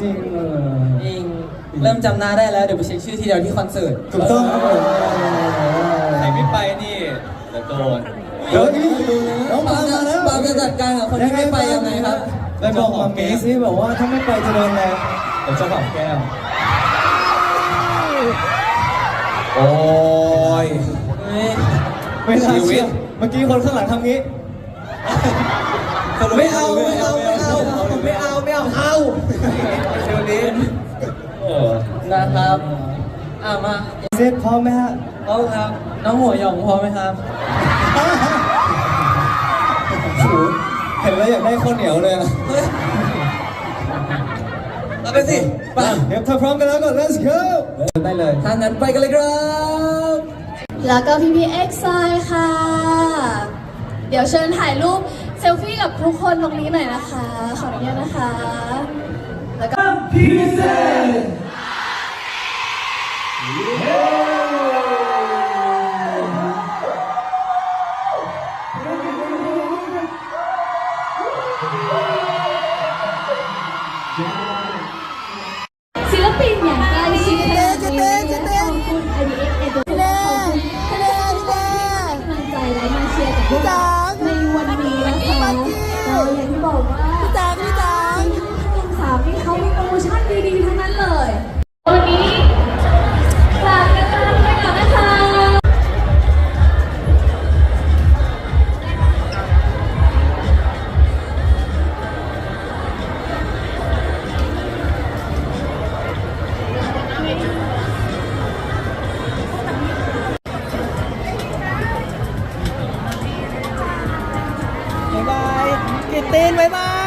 จริงเออเองเริ่มจำหน้าได้แล้วเดี๋ยวไปเช็คชื่อทีเดียวที่คอนเสิร์ตถูกต้องครับผมใครไม่ไปนี่เดี๋ยวโดนเดี๋ยวนี่น้องปาล์มมาแล้วปาล์มจะจัดการกับคนที่ไม่ไปยังไงครับไปบอกมามีซิบอกว่าถ้าไม่ไปจะโดนอะไรเดี๋ยวจะหอมแก้มโอ้ยเฮ้ยไม่น่าชีวิเชื่อตเมื่อกี้คนข้างหลังทำงี้ ไม่เอาไม่เอาไม่เอา ไม่เอาไม่เอาเอาเดี๋ยวนี้เออนะครับอะมาเซตพร้อมไหมฮะเอาครับ น้องหัวหยองพร้อมไหมครับสูเห็นแล้วอยากได้ข้าวเหนียวเลยอะเอาไปสิไปเดี๋ยวถ้าพร้อมกันแล้วก็ let's go ได้เลยถ้างั้นไปกันเลยครับ แล้วก็พี่พี่เอ็กซ์ไซค่ะ เดี๋ยวเชิญถ่ายรูป เซลฟี่กับทุกคนตรงนี้หน่อยนะคะ ขออนุญาตนะคะ แล้วก็ศิล ดีๆทั้งนั้นเลย วันนี้ลากกันไปก่อนนะคะบ๊ายบายกิตตินบ๊ายบาย